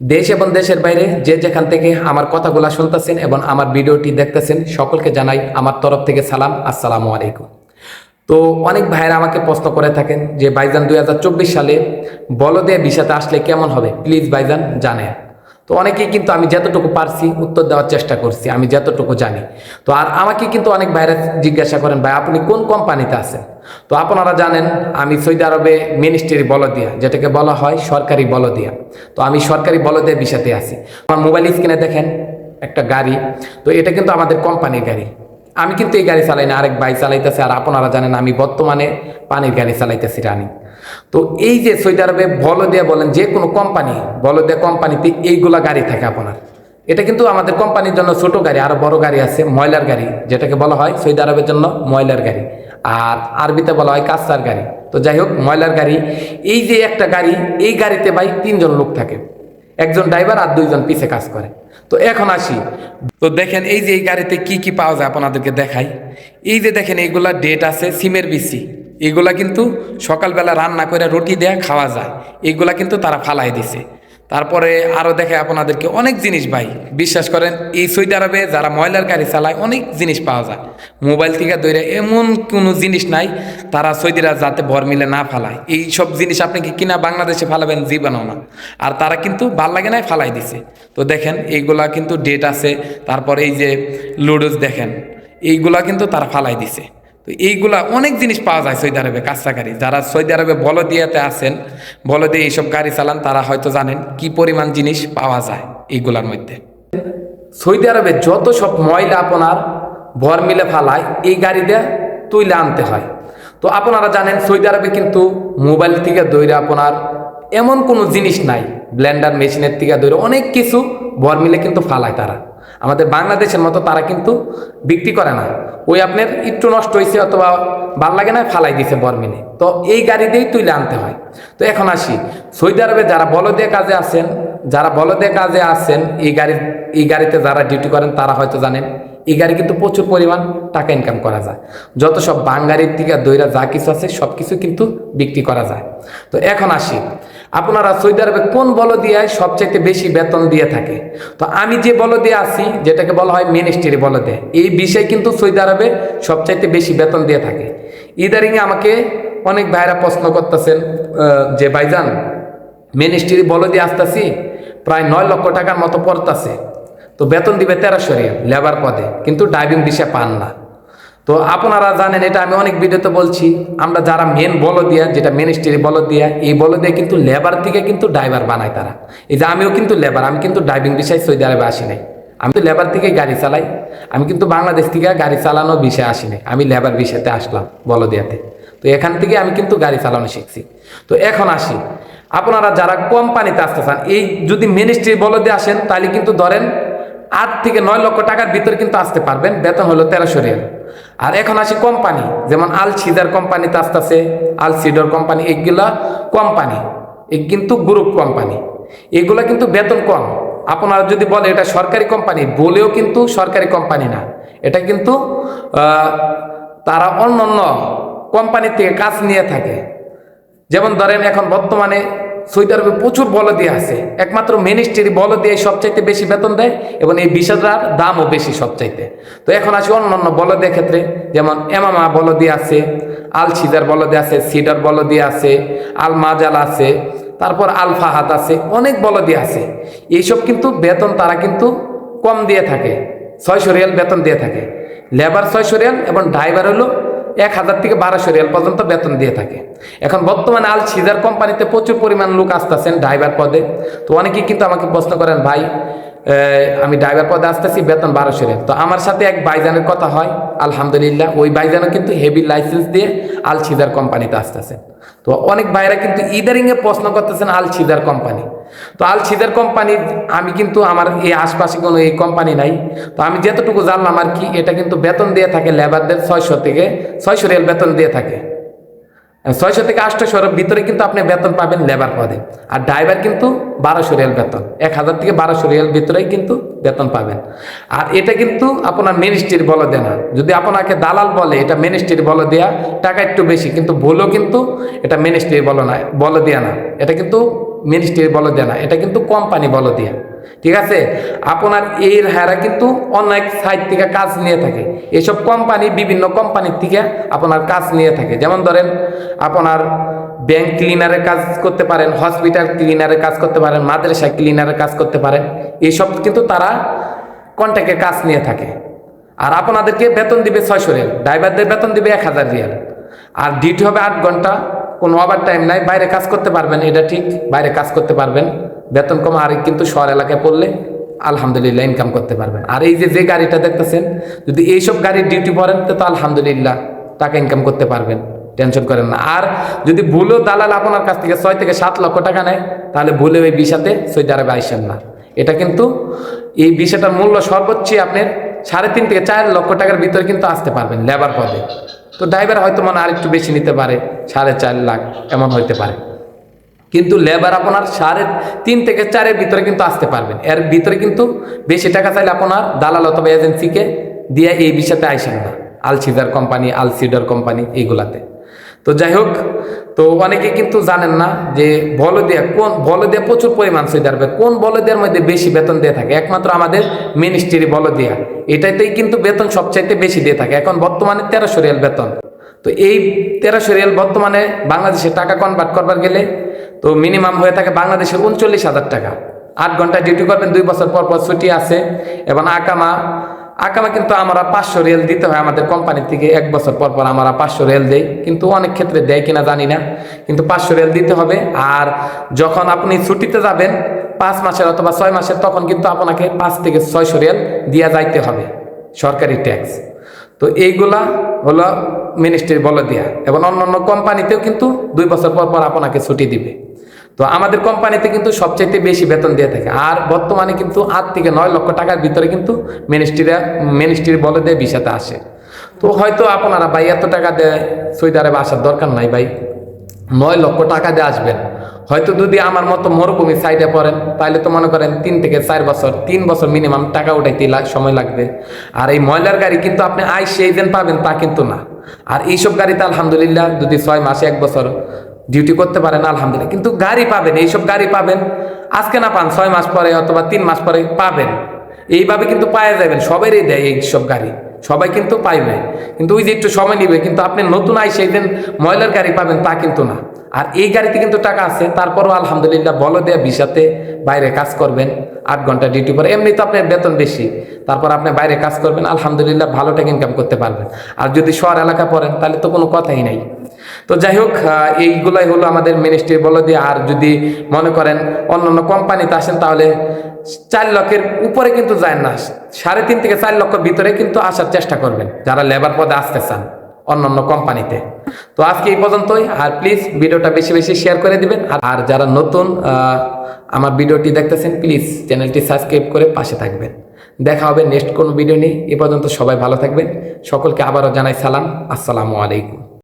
দেশ এবং দেশের বাইরে যে যেখান থেকে আমার কথাগুলা শুনতেছেন এবং আমার ভিডিওটি দেখতেছেন, সকলকে জানাই আমার তরফ থেকে সালাম, আসসালামু আলাইকুম। তো অনেক ভাইয়েরা আমাকে প্রশ্ন করে থাকেন যে বাইজান দুই হাজার চব্বিশ সালে বলদে বিষাতে আসলে কেমন হবে? প্লিজ বাইজান জানেন। তো অনেকেই কিন্তু আমি যতটুকু পারছি উত্তর দেওয়ার চেষ্টা করছি, আমি যতটুকু জানি। তো আর আমাকে কিন্তু অনেক ভাইরা জিজ্ঞাসা করেন, ভাই, আপনি কোন কোম্পানিতে আছেন? তো আপনারা জানেন, আমি সৌদি আরবে মিনিস্ট্রি বলদিয়া, যেটাকে বলা হয় সরকারি বলদিয়া। তো আমি সরকারি বলদিয়া বিষাতে আছি। আমার মোবাইল স্ক্রিনে দেখেন, একটা গাড়ি, তো এটা কিন্তু আমাদের কোম্পানির গাড়ি। আমি কিন্তু এই গাড়ি চালাই না, আরেক ভাই চালাইতেছে, আর আপনারা জানেন আমি বর্তমানে পানির গাড়ি চালাইতেছি রানিং তো এই যে সৌদি আরবে বলদিয়া বলেন, যে কোনো কোম্পানি বলদিয়া কোম্পানিতে এইগুলা গাড়ি থাকে আপনার। এটা কিন্তু আমাদের কোম্পানির জন্য ছোট গাড়ি, আরও বড় গাড়ি আছে, ময়লার গাড়ি, যেটাকে বলা হয় সৌদি আরবের জন্য ময়লার গাড়ি। আর আরবিতে বলা হয় কাঁচার গাড়ি। তো যাই হোক, ময়লার গাড়ি, এই যে একটা গাড়ি, এই গাড়িতে ভাই তিনজন লোক থাকে। একজন ড্রাইভার আর দুইজন পিছে কাজ করে। তো এখন আসি। তো দেখেন, এই যে এই গাড়িতে কি কি পাওয়া যায় আপনাদেরকে দেখাই। এই যে দেখেন, এইগুলা ডেট আছে, সিমের বিসি। এগুলা কিন্তু সকালবেলা রান্না করে রুটি দেয়া খাওয়া যায়। এগুলা কিন্তু তারা ফালাই দিছে। তারপরে আরও দেখে আপনাদেরকে অনেক জিনিস ভাই, বিশ্বাস করেন, এই সৌদি আরবে যারা ময়লার গাড়ি চালায়, অনেক জিনিস পাওয়া যায়। মোবাইল থেকে দৈরে এমন কোনো জিনিস নাই, তারা সৌদিরা যাতে ভর মিলে না ফালায়। এই সব জিনিস আপনি কি কিনা বাংলাদেশে ফালাবেন জীবনও না। আর তারা কিন্তু ভালো লাগে নাই ফালাই দিছে। তো দেখেন, এইগুলা কিন্তু ডেট আছে। তারপর এই যে লুডোস দেখেন, এইগুলা কিন্তু তারা ফালাই দিছে। এইগুলা অনেক জিনিস পাওয়া যায় সৌদি আরবে কাঁচা গাড়ি যারা সৌদি আরবে বলদিয়াতে আছেন, বলদিয়া এইসব গাড়ি চালান, তারা হয়তো জানেন কি পরিমাণ জিনিস পাওয়া যায় এইগুলার মধ্যে। সৌদি আরবে যত সব ময়লা আপনার ভর মিলে ফালায়, এই গাড়ি দিয়ে তুইলে আনতে হয়। তো আপনারা জানেন, সৌদি আরবে কিন্তু মোবাইল থেকে দৈরে আপনার এমন কোনো জিনিস নাই, ব্লেন্ডার মেশিনের থেকে দৈরে অনেক কিছু ভর মিলে কিন্তু ফালায় তারা। আমাদের বাংলাদেশের মতো তারা কিন্তু বিক্রি করে না। ওই আপনার একটু নষ্ট হয়েছে অথবা ভালো লাগে না, ফালাই দিছে বর্মিনে তো এই গাড়ি দিয়েই তুলে আনতে হয়। তো এখন আসি। সৌদি আরবে যারা বলদে কাজে আছেন যারা বলদে কাজে আছেন এই গাড়ি, এই গাড়িতে যারা ডিউটি করেন, তারা হয়তো জানেন, এই গাড়ি কিন্তু প্রচুর পরিমাণ টাকা ইনকাম করা যায়। যত সব বাঙ্গারির থেকে দইরা যা কিছু আছে, সব কিছু কিন্তু বিক্রি করা যায়। তো এখন আসি, আপনারা সৌদি আরবে কোন বল দিয়ে সবচাইতে বেশি বেতন দিয়ে থাকে? তো আমি যে বল দিয়ে আছি, যেটাকে বলা হয় মিনিস্ট্রি বল দিয়ে এই বিষয়ে কিন্তু সৌদি আরবে সবচাইতে বেশি বেতন দিয়ে থাকে। ইদারিং আমাকে অনেক ভাইরা প্রশ্ন করতেছেন যে ভাইজান মিনিস্ট্রি বল দিয়ে আসতেছি, প্রায় নয় লক্ষ টাকার মতো পড়তাছে। তো বেতন দিবে তেরোশো রিয়াল লেবার পদে, কিন্তু ড্রাইভিং বিষয় পান না। তো আপনারা জানেন, এটা আমি অনেক ভিডিওতে বলছি, আমরা যারা মেন বলো দিয়া যেটা মিনিস্ট্রি বলো দিয়া এই বলো দিয়ে কিন্তু লেবার থেকে কিন্তু ড্রাইভার বানায় তারা। এই যে আমিও কিন্তু লেবার, আমি কিন্তু ড্রাইভিং বিষয় সৌদি আরবে আসি নাই। আমি তো লেবার থেকে গাড়ি চালাই, আমি কিন্তু বাংলাদেশ থেকে গাড়ি চালানো বিষয়ে আসি নাই। আমি লেবার বিষয়তে আসলাম বলো দিয়াতে তো এখান থেকে আমি কিন্তু গাড়ি চালানো শিখছি। তো এখন আসি। আপনারা যারা কোম্পানিতে আসতে চান, এই যদি মিনিস্ট্রি বলো দিয়ে আসেন, তাহলে কিন্তু ধরেন আট থেকে নয় লক্ষ টাকার ভিতর কিন্তু আসতে পারবেন, বেতন হলো তেরোশো রিয়াল। আর এখন আসি কোম্পানি, যেমন আল সিদার কোম্পানিতে আসতেছে, আল সিডর কোম্পানি, এগুলা কোম্পানি এই কিন্তু গ্রুপ কোম্পানি। এগুলা কিন্তু বেতন কম। আপনারা যদি বলে এটা সরকারি কোম্পানি, বলেও কিন্তু সরকারি কোম্পানি না। এটা কিন্তু তারা অন্য অন্য কোম্পানি থেকে কাজ নিয়ে থাকে। যেমন ধরেন এখন বর্তমানে সৌদি আরবে প্রচুর বল দিয়ে আছে। একমাত্র মিনিস্ট্রি বল দিয়ে সবচাইতে বেশি বেতন দেয় এবং এই বিষয়টার দামও বেশি সবচাইতে। তো এখন আসি অন্য অন্য বল দিয়ে ক্ষেত্রে, যেমন এমামা বল দিয়ে আছে আল সিদার বল দিয়ে আছে, সিডার বল দিয়ে আছে আল মাজাল আছে, তারপর আল ফাহাদ আছে, অনেক বল দিয়ে আছে। এইসব কিন্তু বেতন তারা কিন্তু কম দিয়ে থাকে। ছয়শো রিয়াল বেতন দিয়ে থাকে। লেবার ছয়শো রিয়াল এবং ড্রাইভার হলো এক হাজার থেকে বারোশো রিয়াল পর্যন্ত বেতন দিয়ে থাকে। এখন বর্তমানে আল সিজার কোম্পানিতে প্রচুর পরিমাণ লোক আসতেছেন ড্রাইভার পদে। তো অনেকেই কিন্তু আমাকে প্রশ্ন করেন, ভাই আমি ড্রাইভার পদে আসতেছি, বেতন বারোশো রিয়াল তো আমার সাথে এক বাইজানের কথা হয়, আলহামদুলিল্লাহ, ওই বাইজানও কিন্তু হেভি লাইসেন্স দিয়ে আল সিজার কোম্পানিতে আসতেছেন তো অনেক ভাইরা কিন্তু ইদারিংয়ে প্রশ্ন করতেছেন আল সিজার কোম্পানি তো আল সিজার কোম্পানি আমি কিন্তু আমার এই আশপাশে কোনো এই কোম্পানি নাই। তো আমি যতটুকু জানলাম আর কি, এটা কিন্তু বেতন দিয়ে থাকে লেবারদের ছয়শো থেকে, ছয়শো রিয়াল বেতন দিয়ে থাকে। ছয়শো থেকে আটশোশোর ভিতরে কিন্তু আপনি বেতন পাবেন লেবার পদে। আর ড্রাইভার কিন্তু বারোশো রিয়াল বেতন। এক হাজার থেকে বারোশো রিয়াল ভিতরেই কিন্তু বেতন পাবেন। আর এটা কিন্তু আপনার মিনিস্ট্রির বলে দেয় না। যদি আপনাকে দালাল বলে, এটা মিনিস্ট্রির বলে দেয়া টাকা একটু বেশি, কিন্তু বলো কিন্তু এটা মিনিস্ট্রির বলো না বলে দেয়া না। এটা কিন্তু মিনিস্ট্রির বলে দেয় না। এটা কিন্তু কোম্পানি বল দিয়া ঠিক আছে? আপনার এই হায়ারা কিন্তু অনেক সাইড থেকে কাজ নিয়ে থাকে। এসব কোম্পানি বিভিন্ন কোম্পানির থেকে আপনার কাজ নিয়ে থাকে। যেমন ধরেন, আপনার ব্যাংক ক্লিনারের কাজ করতে পারেন হসপিটাল ক্লিনারের কাজ করতে পারেন, মাদ্রাসা ক্লিনারের কাজ করতে পারেন। এইসব কিন্তু তারা কন্ট্যাক্টে কাজ নিয়ে থাকে। আর আপনাদেরকে বেতন দিবে ছয়শো রিয়াল ড্রাইভারদের বেতন দিবে এক হাজার রিয়াল। আর ডিউটি হবে আট ঘণ্টা, কোনো ওভার টাইম নাই, বাইরে কাজ করতে পারবেন, এটা ঠিক, বাইরে কাজ করতে পারবেন। বেতন কম আর কিন্তু শহর এলাকায় পড়লে আলহামদুলিল্লাহ ইনকাম করতে পারবেন। আর এই যে যে গাড়িটা দেখতেছেন, যদি এইসব গাড়ির ডিউটি পড়েন, তো আলহামদুলিল্লাহ টাকা ইনকাম করতে পারবেন। টেনশন করেন না। আর যদি ভুলেও দালাল আপনার কাছ থেকে ছয় থেকে সাত লক্ষ টাকা নেয়, তাহলে ভুলেও ওই বিষাতে সৌদি আরবে আইসেন না। এটা কিন্তু এই বিষয়টার মূল্য সর্বোচ্চ আপনার সাড়ে তিন থেকে চার লক্ষ টাকার ভিতরে কিন্তু আসতে পারবেন লেবার পদে। তো ড্রাইভার হয়তো মনে আর একটু বেশি নিতে পারে, সাড়ে চার লাখ, এমন হইতে পারে। কিন্তু লেবার আপনার সাড়ে তিন থেকে চারের ভিতরে কিন্তু আসতে পারবেন। এর ভিতরে কিন্তু বেশি টাকা চাইলে আপনার দালাল অথবা এজেন্সিকে দিয়ে এই বিষয়তে আইসেন না। আলসিদার কোম্পানি আলসিডার কোম্পানি এইগুলাতে তো যাই হোক, তো অনেকে কিন্তু জানেন না যে বলদিয়া কোন বল বলদিয়া প্রচুর পরিমাণ সৈদার কোন বলদিয়ার মধ্যে বেশি বেতন দিয়ে থাকে? একমাত্র আমাদের মিনিস্ট্রি বল বলদিয়া। এটাতেই কিন্তু বেতন সবচাইতে বেশি দিয়ে থাকে। এখন বর্তমানে তেরোশো রিয়াল বেতন। তো এই তেরোশো রিয়াল বর্তমানে বাংলাদেশে টাকা কনভার্ট করবার গেলে তো মিনিমাম হয়ে থাকে বাংলাদেশের উনচল্লিশ হাজার টাকা। আট ঘণ্টা ডিউটি করবেন, দুই বছর পর পর ছুটি আছে। এবং আকামা আকামা কিন্তু আমরা পাঁচশো রেল দিতে হয় আমাদের কোম্পানি থেকে। এক বছর পর পর আমরা পাঁচশো রেল দেই। কিন্তু অনেক ক্ষেত্রে দেয় কিনা জানি না। কিন্তু পাঁচশো রেল দিতে হবে। আর যখন আপনি ছুটিতে যাবেন, পাঁচ মাসের অথবা ছয় মাসের, তখন কিন্তু আপনাকে পাঁচ থেকে ছয়শো রেল দিয়া যাইতে হবে সরকারি ট্যাক্স তো এইগুলা হলো মিনিস্ট্রির বলে দেয়া। এবং অন্যান্য কোম্পানিতেও কিন্তু দুই বছর পর পর আপনাকে ছুটি দিবে। তো আমাদের কোম্পানিতে কিন্তু সবচাইতে বেশি বেতন দিয়ে থাকে। আর বর্তমানে কিন্তু আট থেকে নয় লক্ষ টাকার ভিতরে কিন্তু মিনিস্ট্রিরা মিনিস্ট্রির বলে দেয় বিষাতে আসে। তো হয়তো আপনারা, ভাই, এত টাকা দেয় সৌদি আরবে আসার দরকার নাই ভাই। নয় লক্ষ টাকা দিয়ে আসবেন। হয়তো যদি আমার মতো মরুভূমি সাইডে পড়েন তাহলে তো মনে করেন তিন থেকে চার বছর, তিন বছর মিনিমাম টাকা উঠাইতে সময় লাগবে। আর এই ময়লার গাড়ি কিন্তু আপনি আই সেই দিন পাবেন তা কিন্তু না। আর এইসব গাড়িতে আলহামদুলিল্লাহ যদি ছয় মাসে, এক বছর ডিউটি করতে পারেন আলহামদুলিল্লাহ। কিন্তু গাড়ি পাবেন, এইসব গাড়ি পাবেন, আজকে না পান, ছয় মাস পরে অথবা তিন মাস পরে পাবেন। এইভাবে কিন্তু পায়ে যাবেন, সবারই দেয় এইসব গাড়ি, সবাই কিন্তু পাইবে কিন্তু ওই যে একটু সময় নিবে, কিন্তু আপনি নতুন আই সেই দিন ময়লার গাড়ি পাবেন তা কিন্তু না। আর এই গাড়িতে কিন্তু টাকা আছে, তারপরও আলহামদুলিল্লাহ বলো দেয়া ভিসাতে বাইরে কাজ করবেন। আট ঘণ্টা ডিউটি পরে। এমনি তো আপনার বেতন বেশি। তারপর আপনি বাইরে কাজ করবেন, আলহামদুলিল্লাহ ভালো টাকা ইনকাম করতে পারবেন। আর যদি শহর এলাকা পড়েন, তাহলে তো কোনো কথাই নাই। তো যাই হোক এইগুলাই হলো আমাদের মিনিস্ট্রি বলে দিয়ে আর যদি মনে করেন অন্য অন্য কোম্পানিতে আসেন, তাহলে চার লক্ষের উপরে কিন্তু যায় না। সাড়ে তিন থেকে চার লক্ষ ভিতরে কিন্তু আসার চেষ্টা করবেন, যারা লেবার পদে আসতে চান অন্য অন্য কোম্পানিতে তো আজকে এই পর্যন্তই। আর প্লিজ ভিডিওটা বেশি বেশি শেয়ার করে দিবেন। আর- যারা নতুন আমার ভিডিওটি দেখতেছেন প্লিজ চ্যানেলটি সাবস্ক্রাইব করে পাশে থাকবেন। দেখা হবে নেক্সট কোনো ভিডিও নিয়ে। এ পর্যন্ত সবাই ভালো থাকবেন। সকলকে আবারও জানাই সালাম। আসসালামু আলাইকুম।